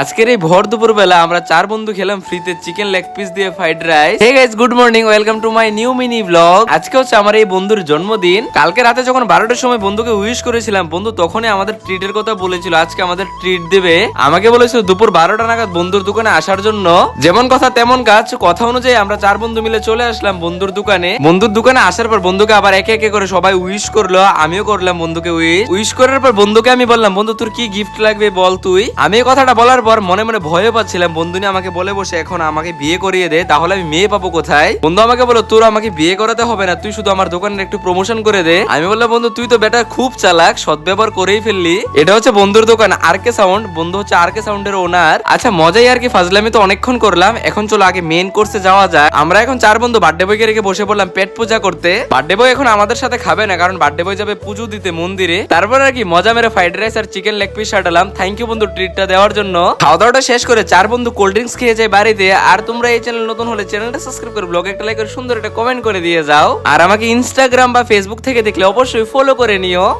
আজকের এই ভর দুপুর বেলা আমরা চার বন্ধু খেলাম ফ্রিতে চিকেন লেগ পিস দিয়ে fried rice. Hey guys good morning welcome to my new mini blog আজকে হচ্ছে আমার এই বন্ধুর জন্মদিন। কালকে রাতে যখন বারোটার সময় বন্ধুকে উইশ করেছিলাম, বন্ধু তখনই আমাদের ট্রিটের কথা বলেছিল, আজকে আমাদের ট্রিট দেবে। আমাকে বলেছিল দুপুর বারোটা নাগাদ বন্ধুর দোকানে আসার জন্য। যেমন কথা তেমন কাজ, কথা অনুযায়ী আমরা চার বন্ধু মিলে চলে আসলাম বন্ধুর দোকানে। বন্ধুর দোকানে আসার পর বন্ধুকে আবার একে একে করে সবাই উইশ করল, আমিও করলাম বন্ধুকে উইশ উইশ করার পর বন্ধুকে আমি বললাম, বন্ধু তোর কি গিফট লাগবে বল তুই? আমি কথাটা বলার পর মনে মনে ভয়ও পাচ্ছিলাম, বন্ধু আমাকে বলে বসে, এখন আমাকে বিয়ে করিয়ে দে, তাহলে আমি মেয়ে পাবো কোথায়? বন্ধু আমাকে বলো তোর আমাকে বিয়ে করাতে হবে না, তুই শুধু আমার দোকানের একটু প্রমোশন করে দে। আমি বললাম, বন্ধু, তুই তো বেটা খুব চালাক, সদ্ব্যবহার করেই ফেললি। এটা হচ্ছে বন্ধুর দোকান আর কে সাউন্ড বন্ধু হচ্ছে আর কে সাউন্ডের ওনার আচ্ছা মজাই আর কি, ফাজলামি তো অনেকক্ষণ করলাম। এখন চলো আগে মেন কোর্সে যাওয়া যায় আমরা এখন চার বন্ধু বার্থডে বয়কে রেখে বসে পড়লাম পেট পূজা করতে। বার্থডে বয় এখন আমাদের সাথে খাবে না, কারণ বার্থডে বয় যাবে পুজো দিতে মন্দিরে। তারপর আর কি, মজা মেরে ফ্রাইড রাইস আর চিকেন লেগ পিস সাটালাম। থ্যাংক ইউ বন্ধু ট্রিটটা দেওয়ার জন্য। খাওয়া দাওয়াটা শেষ করে চার বন্ধু কোল্ড ড্রিঙ্কস খেয়ে যায় বাড়িতে। আর তোমরা এই চ্যানেল নতুন হলে চ্যানেলটা সাবস্ক্রাইব করে ব্লগ একটা লাইক করে সুন্দর একটা কমেন্ট করে দিয়ে যাও। আর আমাকে ইনস্টাগ্রাম বা ফেসবুক থেকে দেখলে অবশ্যই ফলো করে নিও।